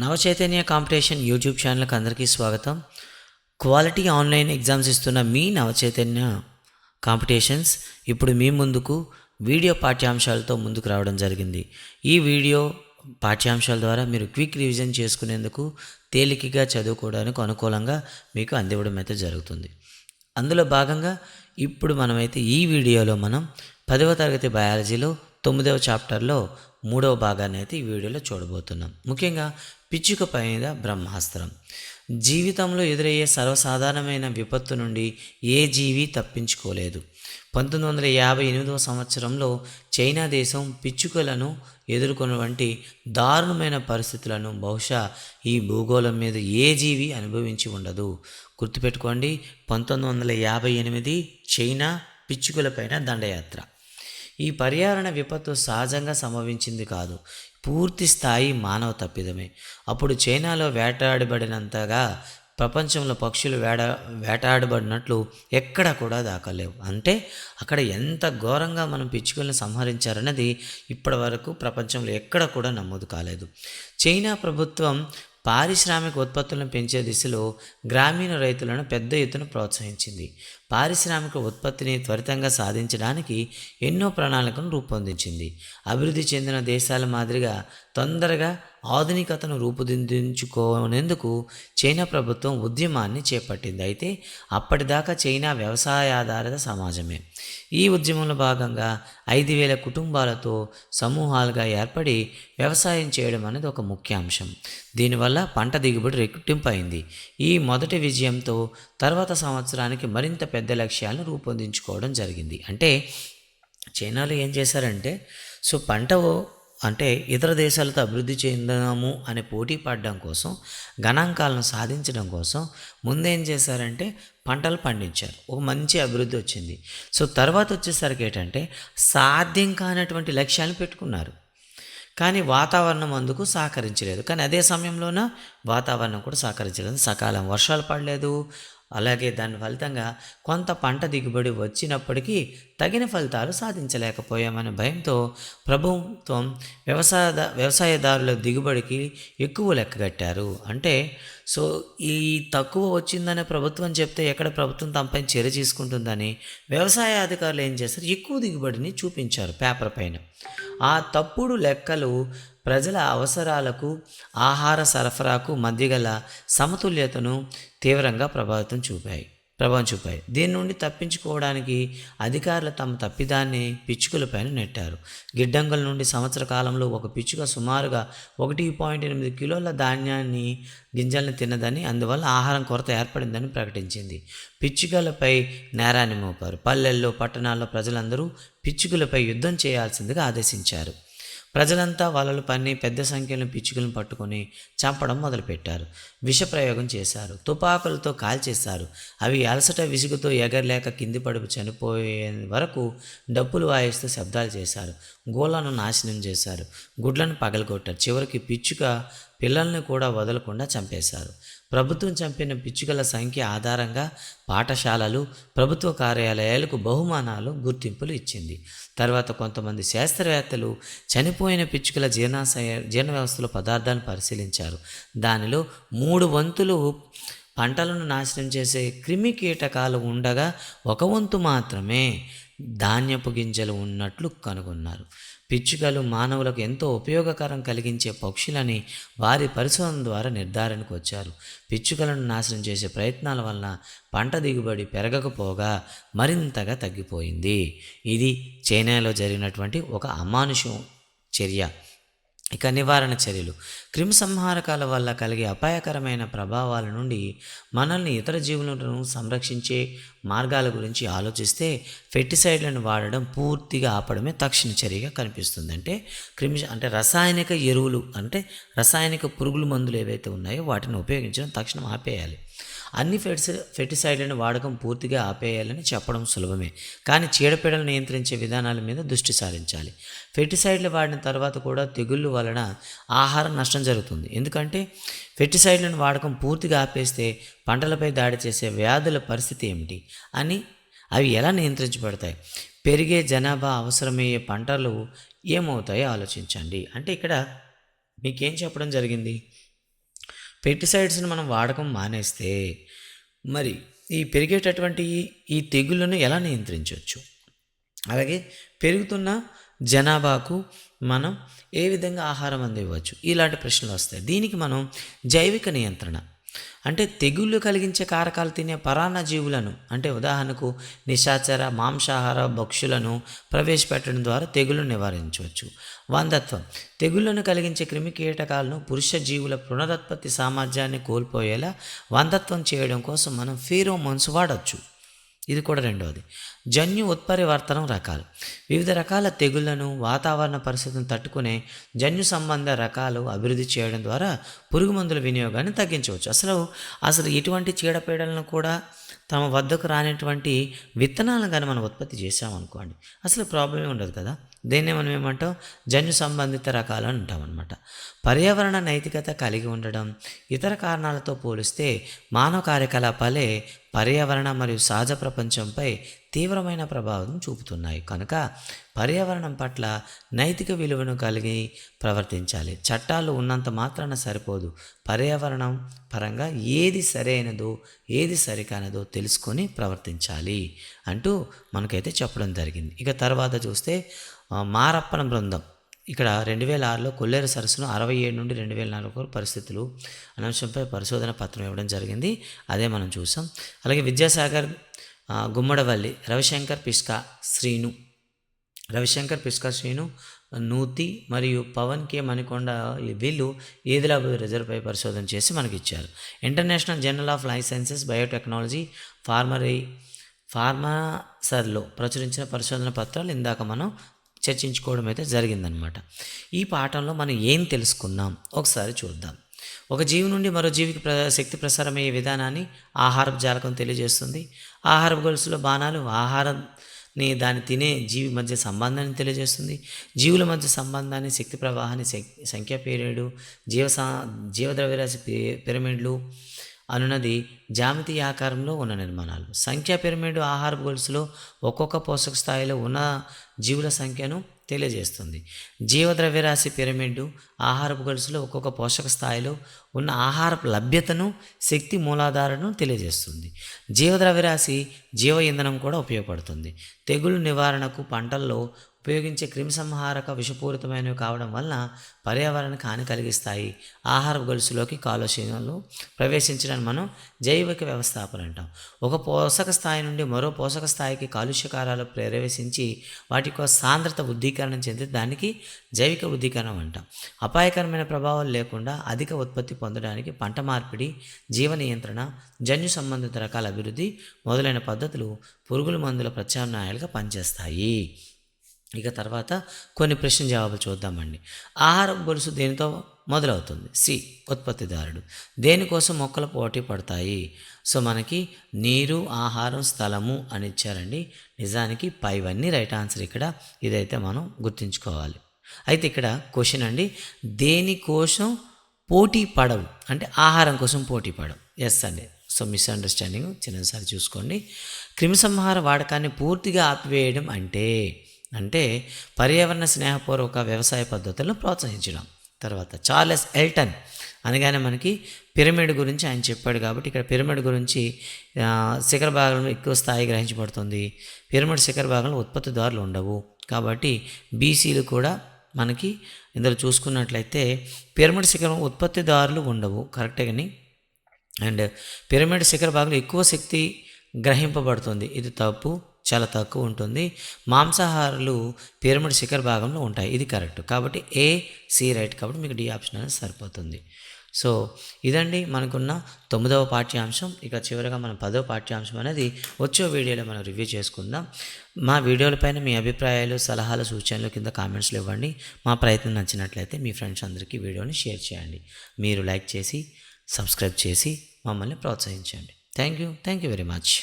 Navachaitanya competition YouTube ఛానల్కి అందరికీ స్వాగతం. క్వాలిటీ ఆన్లైన్ ఎగ్జామ్స్ ఇస్తున్న మీ నవచైతన్య కాంపిటీషన్స్ ఇప్పుడు మీ ముందుకు వీడియో పాఠ్యాంశాలతో ముందుకు రావడం జరిగింది. ఈ వీడియో పాఠ్యాంశాల ద్వారా మీరు క్విక్ రివిజన్ చేసుకునేందుకు తేలికగా చదువుకోవడానికి అనుకూలంగా మీకు అందివ్వడం అయితే జరుగుతుంది. అందులో భాగంగా ఇప్పుడు మనమైతే ఈ వీడియోలో మనం పదవ తరగతి బయాలజీలో తొమ్మిదవ చాప్టర్లో మూడవ భాగాన్ని అయితే ఈ వీడియోలో చూడబోతున్నాం. ముఖ్యంగా పిచ్చుక పైన బ్రహ్మాస్త్రం. జీవితంలో ఎదురయ్యే సర్వసాధారణమైన విపత్తు నుండి ఏ జీవి తప్పించుకోలేదు. పంతొమ్మిది వందల యాభై ఎనిమిదవ సంవత్సరంలో చైనా దేశం పిచ్చుకలను ఎదుర్కొన్న వంటి దారుణమైన పరిస్థితులను బహుశా ఈ భూగోళం మీద ఏ జీవి అనుభవించి ఉండదు. గుర్తుపెట్టుకోండి పంతొమ్మిది వందల యాభై ఎనిమిది చైనా పిచ్చుకలపైన దండయాత్ర. ఈ పర్యావరణ విపత్తు సహజంగా సంభవించింది కాదు. పూర్తి స్థాయి మానవ తప్పిదమే. అప్పుడు చైనాలో వేటాడబడినంతగా ప్రపంచంలో పక్షులు వేట వేటాడబడినట్లు ఎక్కడ కూడా దాకలేవు అంటే అక్కడ ఎంత ఘోరంగా మనం పిచ్చుకలను సంహరించారన్నది ఇప్పటి వరకు ప్రపంచంలో ఎక్కడ కూడా నమోదు కాలేదు. చైనా ప్రభుత్వం పారిశ్రామిక ఉత్పత్తులను పెంచే దిశలో గ్రామీణ రైతులను పెద్ద ఎత్తున ప్రోత్సహించింది. పారిశ్రామిక ఉత్పత్తిని త్వరితంగా సాధించడానికి ఎన్నో ప్రణాళికను రూపొందించింది. అభివృద్ధి చెందిన దేశాల మాదిరిగా తొందరగా ఆధునికతను రూపుదిద్దించుకోనేందుకు చైనా ప్రభుత్వం ఉద్యమాన్ని చేపట్టింది. అయితే అప్పటిదాకా చైనా వ్యవసాయాధారిత సమాజమే. ఈ ఉద్యమంలో భాగంగా ఐదు వేల కుటుంబాలతో సమూహాలుగా ఏర్పడి వ్యవసాయం చేయడం అనేది ఒక ముఖ్య అంశం. దీనివల్ల పంట దిగుబడి రెట్టింపైంది. ఈ మొదటి విజయంతో తర్వాత సంవత్సరానికి మరింత పెద్ద లక్ష్యాలను రూపొందించుకోవడం జరిగింది. అంటే చైనాలో ఏం చేశారంటే సో పంట అంటే ఇతర దేశాలతో అభివృద్ధి చెందాము అనే పోటీ పడడం కోసం గణాంకాలను సాధించడం కోసం ముందేం చేశారంటే పంటలు పండించారు. ఒక మంచి అభివృద్ధి వచ్చింది. సో తర్వాత వచ్చేసరికి ఏంటంటే సాధ్యం కానటువంటి లక్ష్యాలను పెట్టుకున్నారు. కానీ వాతావరణం అందుకు సహకరించలేదు. కానీ అదే సమయంలోన వాతావరణం కూడా సహకరించలేదు. సకాలం వర్షాలు పడలేదు. అలాగే దాని ఫలితంగా కొంత పంట దిగుబడి వచ్చినప్పటికీ తగిన ఫలితాలు సాధించలేకపోయామనే భయంతో ప్రభుత్వం వ్యవసాయ వ్యవసాయదారుల దిగుబడికి ఎక్కువ లెక్కగట్టారు అంటే సో ఈ తక్కువ వచ్చిందని ప్రభుత్వం చెప్తే ఎక్కడ ప్రభుత్వం తమపై చర్య తీసుకుంటుందని వ్యవసాయ అధికారులు ఏం చేస్తారు ఎక్కువ దిగుబడిని చూపించారు పేపర్ పైన. ఆ తప్పుడు లెక్కలు ప్రజల అవసరాలకు ఆహార సరఫరాకు మధ్య గల సమతుల్యతను తీవ్రంగా ప్రభావితం చూపాయి. ప్రభావం చూపాయి. దీని నుండి తప్పించుకోవడానికి అధికారులు తమ తప్పిదాన్ని పిచ్చుకలపైన నెట్టారు. గిడ్డంగుల నుండి సంవత్సర కాలంలో ఒక పిచ్చుక సుమారుగా ఒకటి పాయింట్ ఎనిమిది కిలోల ధాన్యాన్ని గింజల్ని తిన్నదని అందువల్ల ఆహారం కొరత ఏర్పడిందని ప్రకటించింది. పిచ్చుకలపై నేరాన్ని మోపారు. పల్లెల్లో పట్టణాల్లో ప్రజలందరూ పిచ్చుకలపై యుద్ధం చేయాల్సిందిగా ఆదేశించారు. ప్రజలంతా వలలు పన్ని పెద్ద సంఖ్యలో పిచ్చుకలను పట్టుకొని చంపడం మొదలుపెట్టారు. విషప్రయోగం చేశారు. తుపాకులతో కాల్చేశారు. అవి అలసట విసుగుతో ఎగరలేక కింది పడుపు చనిపోయే వరకు డప్పులు వాయిస్తూ శబ్దాలు చేశారు. గోళ్ళను నాశనం చేశారు. గుడ్లను పగలగొట్టారు. చివరికి పిచ్చుక పిల్లల్ని కూడా వదలకుండా చంపేశారు. ప్రభుత్వం చంపిన పిచ్చుకల సంఖ్య ఆధారంగా పాఠశాలలు ప్రభుత్వ కార్యాలయాలకు బహుమానాలు గుర్తింపులు ఇచ్చింది. తర్వాత కొంతమంది శాస్త్రవేత్తలు చనిపోయిన పిచ్చుకల జీర్ణాశయ జీర్ణ వ్యవస్థలో పదార్థాలను పరిశీలించారు. దానిలో మూడు వంతులు పంటలను నాశనం చేసే క్రిమి కీటకాలు ఉండగా ఒక వంతు మాత్రమే ధాన్యపు గింజలు ఉన్నట్లు కనుగొన్నారు. పిచ్చుకలు మానవులకు ఎంతో ఉపయోగకరం కలిగించే పక్షులని వారి పరిశోధన ద్వారా నిర్ధారణకు వచ్చారు. పిచ్చుకలను నాశనం చేసే ప్రయత్నాల వలన పంట దిగుబడి పెరగకపోగా మరింతగా తగ్గిపోయింది. ఇది చైనాలో జరిగినటువంటి ఒక అమానుషం చర్య. ఇక నివారణ చర్యలు. క్రిమిసంహారకాల వల్ల కలిగే అపాయకరమైన ప్రభావాల నుండి మనల్ని ఇతర జీవులను సంరక్షించే మార్గాల గురించి ఆలోచిస్తే ఫెర్టిసైడ్లను వాడడం పూర్తిగా ఆపడమే తక్షణ చర్యగా కనిపిస్తుంది. అంటే క్రిమి అంటే రసాయనిక ఎరువులు అంటే రసాయనిక పురుగుల మందులు ఏవైతే ఉన్నాయో వాటిని ఉపయోగించడం తక్షణం ఆపేయాలి. అన్ని ఫెర్టిసై ఫెటిసైడ్లను వాడకం పూర్తిగా ఆపేయాలని చెప్పడం సులభమే. కానీ చీడపీడలు నియంత్రించే విధానాల మీద దృష్టి సారించాలి. ఫెటిసైడ్లు వాడిన తర్వాత కూడా తెగుళ్ళు వలన ఆహారం నష్టం జరుగుతుంది. ఎందుకంటే ఫెటిసైడ్లను వాడకం పూర్తిగా ఆపేస్తే పంటలపై దాడి చేసే వ్యాధుల పరిస్థితి ఏమిటి అని అవి ఎలా నియంత్రించబడతాయి? పెరిగే జనాభా అవసరమయ్యే పంటలు ఏమవుతాయో ఆలోచించండి. అంటే ఇక్కడ మీకేం చెప్పడం జరిగింది? పెస్టిసైడ్స్ని మనం వాడకం మానేస్తే మరి ఈ పెరిగేటటువంటి ఈ- ఈ తెగుళ్ళను ఎలా నియంత్రించవచ్చు? అలాగే పెరుగుతున్న జనాభాకు మనం ఏ విధంగా ఆహారం అందివ్వచ్చు? ఇలాంటి ప్రశ్నలు వస్తాయి. దీనికి మనం జైవిక నియంత్రణ అంటే తెగుళ్ళు కలిగించే కారకాలు తినే పరాన్న జీవులను అంటే ఉదాహరణకు నిశాచర మాంసాహార భక్షులను ప్రవేశపెట్టడం ద్వారా తెగులు నివారించవచ్చు. వందత్వం తెగుళ్ళను కలిగించే క్రిమి కీటకాలను పురుష జీవుల పునరుత్పత్తి సామర్థ్యాన్ని కోల్పోయేలా వందత్వం చేయడం కోసం మనం ఫీరోమోన్స్ వాడచ్చు. ఇది కూడా రెండవది. జన్యు ఉత్పరివర్తనం రకాలు. వివిధ రకాల తెగుళ్ళను వాతావరణ పరిస్థితులను తట్టుకునే జన్యు సంబంధ రకాలు అభివృద్ధి చేయడం ద్వారా పురుగు మందుల వినియోగాన్ని తగ్గించవచ్చు. అసలు అసలు ఇటువంటి చీడపీడలను కూడా తమ వద్దకు రానటువంటి విత్తనాలను కానీ మనం ఉత్పత్తి చేసామనుకోండి అసలు ప్రాబ్లమే ఉండదు కదా? దీన్నే మనం ఏమంటాం? జన్యు సంబంధిత రకాలు అని అనమాట పర్యావరణ నైతికత కలిగి ఉండడం ఇతర కారణాలతో పోలిస్తే మానవ కార్యకలాపాలే పర్యావరణ మరియు సహజ ప్రపంచంపై తీవ్రమైన ప్రభావం చూపుతున్నాయి. కనుక పర్యావరణం పట్ల నైతిక విలువను కలిగి ప్రవర్తించాలి. చట్టాలు ఉన్నంత మాత్రాన సరిపోదు. పర్యావరణం పరంగా ఏది సరైనదో ఏది సరికానదో తెలుసుకొని ప్రవర్తించాలి అంటూ మనకైతే చెప్పడం జరిగింది. ఇక తర్వాత చూస్తే మారప్పన బృందం. ఇక్కడ రెండు వేల ఆరులో కొల్లేరు సరస్సును అరవై ఏడు నుండి రెండు వేల నాలుగు వరకు పరిస్థితులు అనే అంశంపై పరిశోధన పత్రం ఇవ్వడం జరిగింది. అదే మనం చూసాం. అలాగే విద్యాసాగర్ గుమ్మడవల్లి రవిశంకర్ పిష్కా శ్రీను రవిశంకర్ పిష్కా శ్రీను నూతి మరియు పవన్ కే మణికొండ వీళ్ళు ఏదిలాబాద్ రిజర్వ్పై పరిశోధన చేసి మనకి ఇచ్చారు international journal of licenses biotechnology ఫార్మరీ ఫార్మాసర్లో ప్రచురించిన పరిశోధన పత్రాలు ఇందాక మనం చర్చించుకోవడం అయితే జరిగిందనమాట. ఈ పాఠంలో మనం ఏం తెలుసుకున్నాం? ఒకసారి చూద్దాం. ఒక జీవి నుండి మరో జీవికి ప్ర శక్తి ప్రసారమయ్యే విధానాన్ని ఆహారపు జాలకం తెలియజేస్తుంది. ఆహారపు గొలుసులో బాణాలు ఆహారాన్ని దాన్ని తినే జీవి మధ్య సంబంధాన్ని తెలియజేస్తుంది. జీవుల మధ్య సంబంధాన్ని శక్తి ప్రవాహాన్ని శక్- సంఖ్యా పీరియడు జీవ సా- జీవద్రవ్యరాశి పి- పిరమిడ్లు అనున్నది జామితీయ ఆకారంలో ఉన్న నిర్మాణాలు. సంఖ్యా పిరమిడ్ ఆహారపు గొలుసులో ఒక్కొక్క పోషక స్థాయిలో ఉన్న జీవుల సంఖ్యను తెలియజేస్తుంది. జీవద్రవ్యరాశి పిరమిడ్ ఆహారపు గొలుసులో ఒక్కొక్క పోషక స్థాయిలో ఉన్న ఆహారపు లభ్యతను శక్తి మూలాధారను తెలియజేస్తుంది. జీవద్రవ్యరాశి జీవ ఇంధనం కూడా ఉపయోగపడుతుంది. తెగులు నివారణకు పంటల్లో ఉపయోగించే క్రిమిసంహారక విషపూరితమైనవి కావడం వల్ల పర్యావరణానికి హాని కలిగిస్తాయి. ఆహార గొలుసులోకి కాలుష్యాలు ప్రవేశించడానికి మనం జైవిక వ్యవస్థాపన అంటాం. ఒక పోషక స్థాయి నుండి మరో పోషక స్థాయికి కాలుష్యకారాలు ప్రవేశించి వాటి యొక్క సాంద్రత ఉద్దీకరణ చెంది దానికి జైవిక ఉద్దీకరణం అంటాం. అపాయకరమైన ప్రభావాలు లేకుండా అధిక ఉత్పత్తి పొందడానికి పంట మార్పిడి జీవ నియంత్రణ జన్యు సంబంధిత రకాల అభివృద్ధి మొదలైన పద్ధతులు పురుగుల మందుల ప్రత్యామ్నాయాలుగా పనిచేస్తాయి. ఇక తర్వాత కొన్ని ప్రశ్న జవాబులు చూద్దామండి. ఆహారం గొలుసు దేనితో మొదలవుతుంది? సి. ఉత్పత్తిదారుడు. దేనికోసం మొక్కలు పోటీ పడతాయి? సో మనకి నీరు ఆహారం స్థలము అని ఇచ్చారండి. నిజానికి పైవన్నీ రైట్ ఆన్సర్ ఇక్కడ ఇదైతే మనం గుర్తుంచుకోవాలి. అయితే ఇక్కడ క్వశ్చన్ అండి. దేనికోసం పోటీ పడవు? అంటే ఆహారం కోసం పోటీ పడవు. ఎస్ అండి. సో మిస్అండర్స్టాండింగ్ చిన్నసారి చూసుకోండి. క్రిమిసంహార వాడకాన్ని పూర్తిగా ఆపివేయడం అంటే అంటే పర్యావరణ స్నేహపూర్వక వ్యవసాయ పద్ధతులను ప్రోత్సహించడం. తర్వాత చార్లెస్ ఎల్టన్ అనగానే మనకి పిరమిడ్ గురించి ఆయన చెప్పాడు కాబట్టి ఇక్కడ పిరమిడ్ గురించి శిఖర భాగంలో ఎక్కువ స్థాయి గ్రహించబడుతుంది. పిరమిడ్ శిఖర భాగంలో ఉత్పత్తిదారులు ఉండవు. కాబట్టి బీసీలు కూడా మనకి ఇందులో చూసుకున్నట్లయితే పిరమిడ్ శిఖరం ఉత్పత్తిదారులు ఉండవు. కరెక్టే కానీ? అండ్ పిరమిడ్ శిఖర భాగంలో ఎక్కువ శక్తి గ్రహింపబడుతుంది. ఇది తప్పు. చాలా తక్కువ ఉంటుంది. మాంసాహారులు పిరమిడ్ శిఖర భాగంలో ఉంటాయి. ఇది కరెక్ట్. కాబట్టి ఏ సి రైట్ కాబట్టి మీకు డి ఆప్షన్ అనేది సరిపోతుంది. సో ఇదండి మనకున్న తొమ్మిదవ పాఠ్యాంశం. ఇక చివరిగా మనం పదవ పాఠ్యాంశం అనేది వచ్చే వీడియోలో మనం రివ్యూ చేసుకుందాం. మా వీడియోలపైన మీ అభిప్రాయాలు సలహాలు సూచనలు కింద కామెంట్స్లో ఇవ్వండి. మా ప్రయత్నం నచ్చినట్లయితే మీ ఫ్రెండ్స్ అందరికీ వీడియోని షేర్ చేయండి. మీరు లైక్ చేసి సబ్స్క్రైబ్ చేసి మమ్మల్ని ప్రోత్సహించండి. Thank you thank you very much